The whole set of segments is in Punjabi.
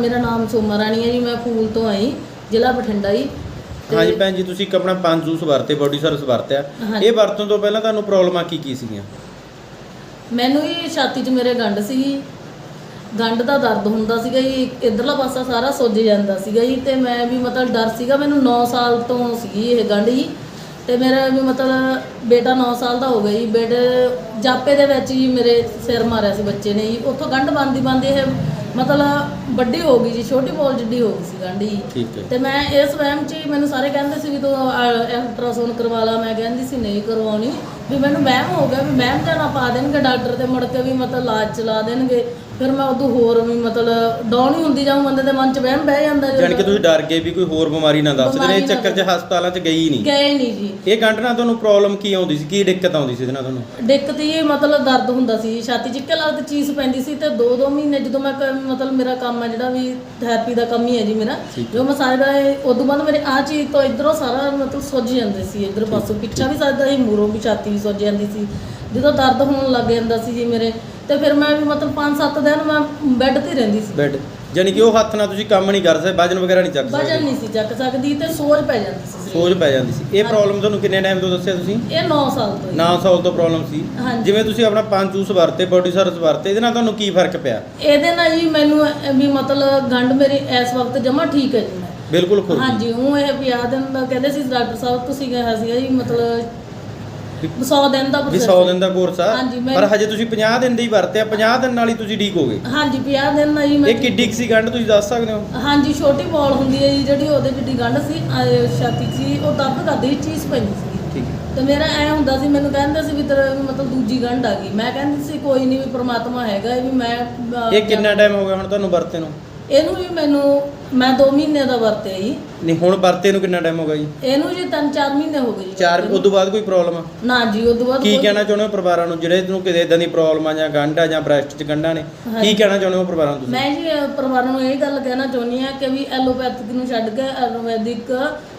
ਮੇਰਾ ਨਾਮ ਸੋਮਾ ਰਾਣੀ ਹੈ ਜੀ ਮੈਂ ਫੂਲ ਤੋਂ ਆਈ ਜ਼ਿਲ੍ਹਾ ਬਠਿੰਡਾ ਜੀ। ਤੇ ਹਾਂਜੀ ਭੈਣ ਜੀ ਤੁਸੀਂ ਇੱਕ ਆਪਣਾ ਪੰਜ ਜੂਸ ਵਰਤੇ ਬੋਡੀ ਸਰਵਿਸ ਵਰਤਿਆ। ਹਾਂਜੀ। ਇਹ ਵਰਤਣ ਤੋਂ ਪਹਿਲਾਂ ਤੁਹਾਨੂੰ ਪ੍ਰੋਬਲਮਾਂ ਕੀ ਕੀ ਸੀਗੀਆਂ? ਮੈਨੂੰ ਹੀ ਛਾਤੀ 'ਚ ਮੇਰੇ ਗੰਢ ਸੀਗੀ। ਗੰਢ ਦਾ ਦਰਦ ਹੁੰਦਾ ਸੀਗਾ ਜੀ ਇਧਰਲਾ ਪਾਸਾ ਸਾਰਾ ਸੁੱਜ ਜਾਂਦਾ ਸੀਗਾ ਜੀ ਤੇ ਮੈਂ ਵੀ ਮਤਲਬ ਡਰ ਸੀਗਾ ਮੈਨੂੰ 9 ਸਾਲ ਤੋਂ ਸੀਗੀ ਇਹ ਗੰਢ ਜੀ। ਤੇ ਮੇਰਾ ਵੀ ਮਤਲਬ ਬੇਟਾ 9 ਸਾਲ ਦਾ ਹੋ ਗਿਆ ਜੀ ਬੇਟੇ ਜਾਪੇ ਦੇ ਵਿੱਚ ਜੀ ਮੇਰੇ ਸਿਰ ਮਾਰਿਆ ਸੀ ਬੱਚੇ ਨੇ ਜੀ। ਉੱਥੋਂ ਗੰਢ ਬੰਦੀ ਬੰਦੀ ਇਹ ਮਤਲਬ ਵੱਡੀ ਹੋ ਗਈ ਜੀ ਛੋਟੀ ਬੋਲ ਜਿੱਡੀ ਹੋ ਗਈ ਸੀ ਗੰਢ ਜੀ। ਠੀਕ ਹੈ। ਤੇ ਮੈਂ ਇਸ ਵਹਿਮ 'ਚ ਹੀ ਮੈਨੂੰ ਸਾਰੇ ਕਹਿੰਦੇ ਸੀ ਵੀ ਤੂੰ ਅਲਟਰਾਸਾਊਂਡ ਕਰਵਾ ਲਾ। ਮੈਂ ਕਹਿੰਦੀ ਸੀ ਨਹੀਂ ਕਰਵਾਉਣੀ। ਵੀ ਮੈਨੂੰ ਵਹਿਮ ਹੋ ਗਿਆ ਵੀ ਵਹਿਮ ਜਾਣਾ ਪਾ ਦੇਣਗੇ ਡਾਕਟਰ ਤੇ ਮੁੜ ਕੇ ਵੀ ਮਤਲਬ ਇਲਾਜ ਚਲਾ ਦੇਣਗੇ। ਫਿਰ ਮੈਂ ਉਦੋਂ ਹੋਰ ਵੀ ਮਤਲਬ ਡਾਊਨ ਹੀ ਹੁੰਦੀ ਜਾਊਂ ਬੰਦੇ ਦੇ ਮਨ 'ਚ ਵਹਿਮ ਬਹਿ ਜਾਂਦਾ ਜਦੋਂ- ਜਾਣੀ ਕਿ ਤੁਸੀਂ ਡਰ ਗਏ ਵੀ ਕੋਈ ਹੋਰ ਬਿਮਾਰੀ ਨਾ ਦੱਸ ਦੇਣ ਬਿਮਾਰੀ ਨਾ ਚੱਕਰ 'ਚ ਹਸਪਤਾਲਾਂ 'ਚ ਗਈ ਨਹੀਂ। ਗਏ ਨਹੀਂ ਜੀ। ਇਹ ਗੰਢ ਨਾਲ ਤੁਹਾਨੂੰ ਪ੍ਰੋਬਲਮ ਕੀ ਆਉਂਦੀ ਸੀ? ਕੀ ਦਿੱਕਤ ਆਉਂਦੀ ਸੀ ਇਹਦੇ ਨਾਲ ਤੁਹਾਨੂੰ? ਦਿੱਕਤ ਇਹ ਮਤਲਬ ਦਰਦ ਹੁੰਦਾ ਸੀ ਛਾਤੀ 'ਚ ਇੱਕੇ ਲੱਗਦੀ ਚੀਜ਼ ਪੈਂਦੀ ਸੀ ਤੇ ਦੋ ਦੋ ਮਹੀਨੇ ਜਦੋਂ ਮੈਂ ਕ- ਮਤਲਬ ਮੇਰਾ ਕੰਮ ਹੈ ਜਿਹੜਾ ਵੀ ਥੈਰੇਪੀ ਦਾ ਕੰਮ ਹੀ ਹੈ ਜੀ ਮੇਰਾ ਠੀਕ ਜੋ ਮਸਾਜ ਦਾ ਇਹ- ਉਦੋਂ ਬਾਅਦ ਮੇਰੇ ਆ ਚੀਜ਼ ਤੋਂ ਇਧਰੋਂ ਸਾਰਾ ਮਤਲਬ ਸੁੱਜ ਜਾਂਦੇ ਸੀ। ਇਧਰ ਪਾਸੋਂ ਪਿੱਛਾ ਵੀ ਸਾਡਾ ਹੀ ਮੂਰੋਂ ਵੀ ਛਾਤੀ ਵੀ ਸੁੱਜ ਜਾਂਦੀ ਸੀ। ਜਦੋਂ ਦਰਦ ਹੋਣ ਲੱਗ ਜਾਂਦਾ ਸੀ ਜੀ ਮੇਰੇ ਤੇ ਫਿਰ ਮੈਂ ਵੀ ਮਤਲਬ 5-7 ਦਿਨ ਮੈਂ ਬੈੱਡ ਤੇ ਰਹਿੰਦੀ ਸੀ। ਬੈੱਡ ਜਾਣੀ ਕਿ ਉਹ ਹੱਥ ਨਾਲ ਤੁਸੀਂ ਕੰਮ ਨਹੀਂ ਕਰ ਸਕਦੇ ਵਜਨ ਵਗੈਰਾ ਨਹੀਂ ਚੱਕ ਵਜਨ ਸਕਦੇ ਨਹੀਂ ਸੀ ਚੱਕ ਸਕਦੀ ਤੇ ਸੋਜ ਪੈ ਜਾਂਦੀ ਸੀ। ਸੋਜ ਪੈ ਜਾਂਦੀ ਸੀ। ਇਹ ਪ੍ਰੋਬਲਮ ਤੁਹਾਨੂੰ ਕਿੰਨੇ ਟਾਈਮ ਤੋਂ ਦੱਸਿਆ ਤੁਸੀਂ? ਇਹ 9 ਸਾਲ ਤੋਂ ਜੀ। 9 ਸਾਲ ਤੋਂ ਪ੍ਰੋਬਲਮ ਸੀ। ਜਿਵੇਂ ਤੁਸੀਂ ਆਪਣਾ ਪੰਜ ਜੂਸ ਵਰਤੇ ਬੋਡੀ ਸਰਵਿਸ ਵਰਤੇ ਇਹਦੇ ਨਾਲ ਤੁਹਾਨੂੰ ਕੀ ਫ਼ਰਕ ਪਿਆ? ਇਹਦੇ ਨਾਲ ਜੀ ਮੈਨੂੰ ਵੀ ਮਤਲਬ ਗੰਢ ਮੇਰੀ ਇਸ ਵਕਤ ਜਮਾ ਠੀਕ ਹੈ ਜੀ ਬਿਲਕੁਲ ਖੁਰ ਹਾਂਜੀ ਉਹ ਇਹ ਵਿਆਹ ਦਿਨ ਦਾ ਕਹਿੰਦੇ ਸੀ ਡਾਕਟਰ ਸਾਹਿਬ ਤੁਸੀਂ ਕਿਹਾ ਸੀਗਾ ਜੀ ਮਤਲਬ 100 ਦਿਨ ਦਾ ਵੀ process 100 ਦਿਨ ਦਾ ਕੋਰਸ ਆ। ਹਾਂਜੀ, ਮੈਂ- ਪਰ ਹਜੇ ਤੁਸੀਂ 50 ਦਿਨ ਦੇ ਹੀ ਵਰਤੇ ਆ 50 ਦਿਨ ਨਾਲ ਹੀ ਤੁਸੀਂ ਠੀਕ ਹੋ ਗਏ। ਹਾਂਜੀ 50 ਦਿਨ ਦਾ ਜੀ ਮੈਂ ਇਹ ਕਿੱਡੀ ਕੁ ਸੀ ਗੰਢ ਤੁਸੀਂ ਦੱਸ ਸਕਦੇ ਹੋ? ਹਾਂਜੀ ਛੋਟੀ ਬੋਲ ਹੁੰਦੀ ਹੈ ਜੀ ਜਿਹੜੀ ਉਹਦੇ ਜਿੱਡੀ ਗੰਢ ਸੀ ਛਾਤੀ 'ਚ ਸੀ ਉਹ ਦਰਦ ਕਰਦੀ ਸੀ ਚੀਜ਼ ਪੈਂਦੀ ਸੀ। ਠੀਕ ਹੈ। ਤੇ ਮੇਰਾ ਐ ਹੁੰਦਾ ਸੀ ਮੈਨੂੰ ਕਹਿੰਦੇ ਸੀ ਵੀ ਤੇਰਾ ਮਤਲਬ ਦੂਜੀ ਗੰਢ ਆ ਗਈ। ਮੈਂ ਕਹਿੰਦੀ ਸੀ ਕੋਈ ਨਹੀਂ ਵੀ ਪ੍ਰਮਾਤਮਾ ਹੈਗਾ ਇਹ ਵੀ ਮੈਂ ਅਹ, ਇਹ ਕਿੰਨਾ ਟਾਈਮ ਹੋ ਗਿਆ ਹੁਣ ਤੁਹਾਨੂੰ ਵਰਤੇ ਨੂੰ? ਇਹਨੂੰ ਵੀ ਮੈਨੂੰ ਮੈਂ 2 ਮਹੀਨੇ ਦਾ ਵਰਤਿਆ ਜੀ। ਨਹੀਂ ਹੁਣ ਵਰਤੇ ਨੂੰ ਕਿੰਨਾ ਟਾਈਮ ਹੋ ਗਿਆ ਜੀ? ਇਹਨੂੰ ਜੀ 3-4 ਮਹੀਨੇ ਹੋ ਗਏ ਜੀ ਚਾਰ ਵਰਤੇ ਨੂੰ। ਉਸ ਤੋਂ ਬਾਅਦ ਕੋਈ ਪ੍ਰੋਬਲਮ ਆ? ਨਾ ਜੀ ਉਦੋਂ ਬਾਅਦ ਕੀ ਕੋਈ- ਕਹਿਣਾ ਚਾਹੁੰਦੇ ਹੋ ਪਰਿਵਾਰਾਂ ਨੂੰ? ਜਿਹੜੇ ਨੂੰ ਕਿਤੇ ਇਦਾਂ ਦੀ ਪ੍ਰੋਬਲਮ ਆ ਜਾਂ ਗੰਢ ਆ ਜਾਂ ਬ੍ਰੈਸਟ 'ਚ ਗੰਢਾਂ ਨੇ ਕੀ ਹਾਂਜੀ। ਕਹਿਣਾ ਚਾਹੁੰਦੇ ਹੋ ਪਰਿਵਾਰਾਂ ਨੂੰ ਤੁਸੀਂ? ਮੈਂ ਜੀ ਅਹ, ਪਰਿਵਾਰਾਂ ਨੂੰ ਇਹ ਗੱਲ ਕਹਿਣਾ ਚਾਹੁੰਦੀ ਹਾਂ ਕਿ ਵੀ ਐਲੋਪੈਥਿਕ ਨੂੰ ਛੱਡ ਕੇ ਆਯੁਰਵੈਦਿਕ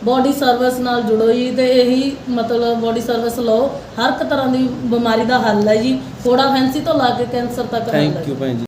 ਬੋਡੀ ਸਰਵਿਸ ਨਾਲ ਜੁੜੋ ਜੀ ਤੇ ਇਹੀ ਮਤਲਬ ਬੋਡੀ ਸਰਵਿਸ ਲਓ। ਹਰ ਇੱਕ ਤਰ੍ਹਾਂ ਦੀ ਬਿਮਾਰੀ ਦਾ ਹੱਲ ਹੈ ਜੀ। ਥੋੜਾ ਫੈਂਸੀ ਤੋਂ ਲਾ ਕੇ ਕੈਂਸਰ ਤੱਕ ਹੱਲ ਹੈ। ਥੈਂਕ ਯੂ ਭੈਣ ਜੀ।